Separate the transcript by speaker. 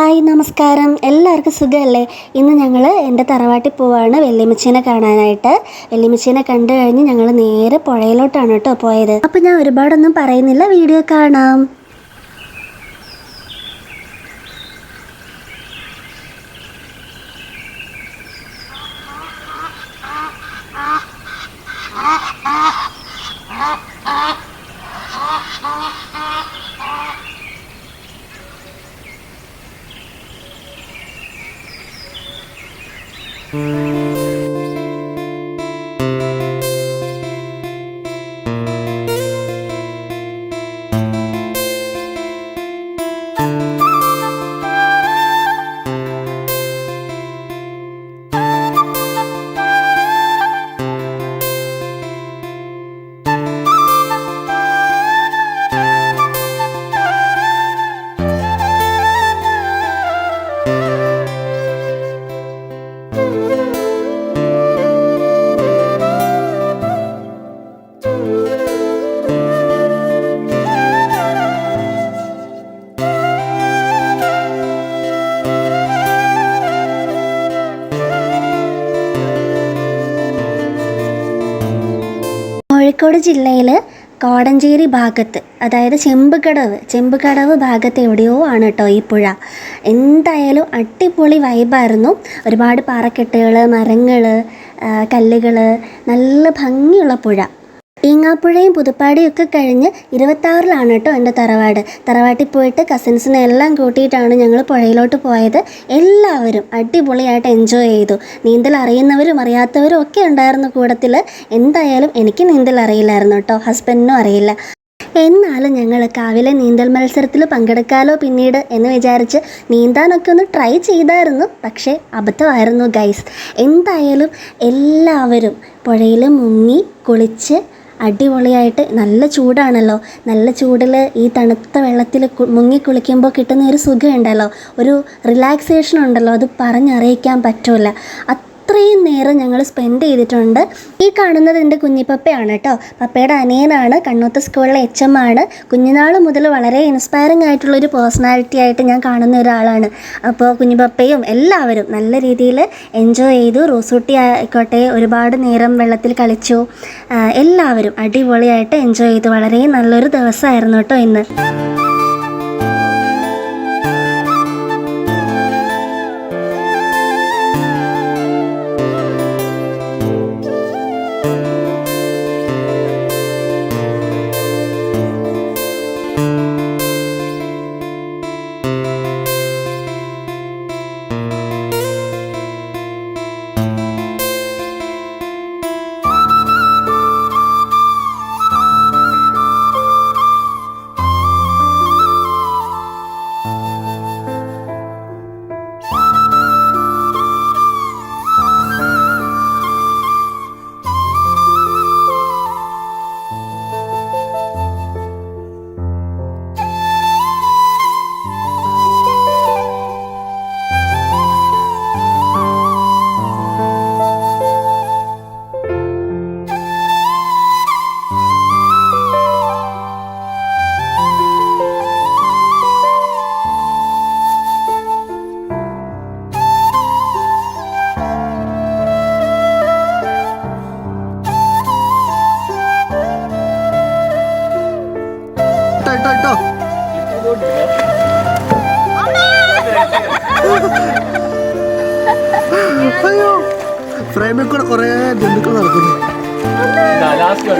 Speaker 1: Hi നമസ്കാരം. എല്ലാവർക്കും സുഖമല്ലേ? ഇന്ന് ഞങ്ങൾ എന്റെ തറവാട്ടിൽ പോവാണ് വെല്ലിമിച്ചീനെ കാണാനായിട്ട്. വെല്ലിമിച്ചീനെ കണ്ടു കഴിഞ്ഞ് ഞങ്ങൾ നേരെ പുഴയിലോട്ടാണ് കേട്ടോ പോയത്. അപ്പോൾ ഞാൻ ഒരുപാടൊന്നും പറയുന്നില്ല. വീഡിയോ കാണാം. Mm-hmm. കോഴിക്കോട് ജില്ലയിൽ കോടഞ്ചേരി ഭാഗത്ത് അതായത് ചെമ്പുകടവ് ചെമ്പുകടവ് ഭാഗത്ത് എവിടെയോ ആണ് കേട്ടോ ഈ പുഴ. എന്തായാലും അടിപൊളി വൈബായിരുന്നു ഒരുപാട് പാറക്കെട്ടുകൾ മരങ്ങൾ കല്ലുകൾ നല്ല ഭംഗിയുള്ള പുഴ. ഈങ്ങാപ്പുഴയും പുതുപ്പാടിയും ഒക്കെ കഴിഞ്ഞ് ഇരുപത്താറിലാണ് കേട്ടോ എന്റെ തറവാട്. തറവാട്ടിൽ പോയിട്ട് കസിൻസിനെ എല്ലാം കൂട്ടിയിട്ടാണ് ഞങ്ങൾ പുഴയിലോട്ട് പോയത്. എല്ലാവരും അടിപൊളിയായിട്ട് എൻജോയ് ചെയ്തു. നീന്തൽ അറിയുന്നവരും അറിയാത്തവരും ഒക്കെ ഉണ്ടായിരുന്നു കൂടത്തിൽ എന്തായാലും എനിക്ക് നീന്തൽ അറിയില്ലായിരുന്നു കേട്ടോ. ഹസ്ബൻഡിനും അറിയില്ല. എന്നാലും ഞങ്ങൾ കാവിലെ നീന്തൽ മത്സരത്തിൽ പങ്കെടുക്കാലോ പിന്നീട് എന്ന് വിചാരിച്ച് നീന്താനൊക്കെ ഒന്ന് ട്രൈ ചെയ്തായിരുന്നു. പക്ഷേ അബദ്ധമായിരുന്നു ഗൈസ് എന്തായാലും എല്ലാവരും പുഴയിൽ മുങ്ങി കുളിച്ച് അടിപൊളിയായിട്ട് നല്ല ചൂടാണല്ലോ. നല്ല ചൂടിൽ ഈ തണുത്ത വെള്ളത്തിൽ മുങ്ങി കുളിക്കുമ്പോൾ കിട്ടുന്ന ഒരു സുഖമുണ്ടല്ലോ ഒരു റിലാക്സേഷൻ ഉണ്ടല്ലോ. അത് പറഞ്ഞറിയിക്കാൻ പറ്റില്ല അത്രയും നേരം ഞങ്ങൾ സ്പെൻഡ് ചെയ്തിട്ടുണ്ട്. ഈ കാണുന്നത് എന്റെ കുഞ്ഞിപ്പപ്പയാണ് കേട്ടോ പപ്പയുടെ അനിയനാണ്. കണ്ണൂത്ത് സ്കൂളിലെ എച്ച് എം ആണ്. കുഞ്ഞുനാൾ മുതൽ വളരെ ഇൻസ്പയറിംഗ് ആയിട്ടുള്ള ഒരു പേഴ്സണാലിറ്റി ആയിട്ട് ഞാൻ കാണുന്ന ഒരാളാണ്. അപ്പോൾ കുഞ്ഞിപ്പപ്പയും എല്ലാവരും നല്ല രീതിയിൽ എൻജോയ് ചെയ്തു. റോസൂട്ടി ആയിക്കോട്ടെ ഒരുപാട് നേരം വെള്ളത്തിൽ കളിച്ചു. എല്ലാവരും അടിപൊളിയായിട്ട് എൻജോയ് ചെയ്തു. വളരെ നല്ലൊരു ദിവസമായിരുന്നു കേട്ടോ ഇന്ന്.
Speaker 2: ഫ്രെയിമിൽ കൂടെ കുറേ ജന്തുക്കൾ നടക്കുന്നു.
Speaker 3: ലാസ്റ്റ്